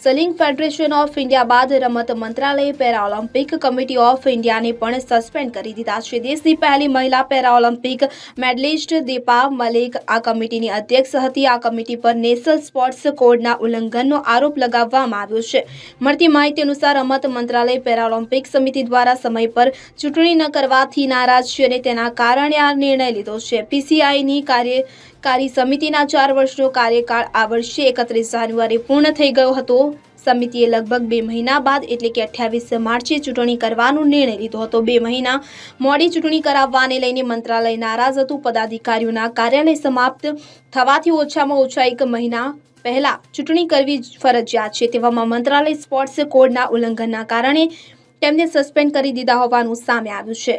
સલિંગ federation of India બાદ રમત મંત્રાલયે પેરાઓલિમ્પિક કમિટી ઓફ ઇન્ડિયાને પણ સસ્પેન્ડ કરી દીધા છે. દેશની પહેલી મહિલા પેરાઓલિમ્પિક મેડલિસ્ટ દીપા મલિક આ કમિટીની અધ્યક્ષ હતી. આ કમિટી પર નેશનલ સ્પોર્ટ્સ કોડના ઉલ્લંઘનનો આરોપ લગાવવામાં આવ્યો છે. મળતી માહિતી અનુસાર રમત મંત્રાલય પેરાઓલિમ્પિક સમિતિ દ્વારા સમય પર ચૂંટણી ન કરવાથી નારાજ છે અને તેના કારણે આ નિર્ણય લીધો છે. પીસીઆઈની કાર્યકારી સમિતિના ચાર વર્ષનો કાર્યકાળ આ વર્ષે એકત્રીસ જાન્યુઆરી પૂર્ણ થઈ ગયો હતો. સમિતિએ લગભગ બે મહિના બાદ એટલે કે અઠ્યાવીસ માર્ચે ચૂંટણી કરવાનો નિર્ણય લીધો હતો. બે મહિના મોડી ચૂંટણી કરાવવાને લઈને મંત્રાલય નારાજ હતું. પદાધિકારીઓના કાર્યાલય સમાપ્ત થવાથી ઓછામાં ઓછા એક મહિના પહેલા ચૂંટણી કરવી ફરજિયાત છે. તેવામાં મંત્રાલય સ્પોર્ટ્સ કોડના ઉલ્લંઘનના કારણે તેમને સસ્પેન્ડ કરી દીધા હોવાનું સામે આવ્યું છે.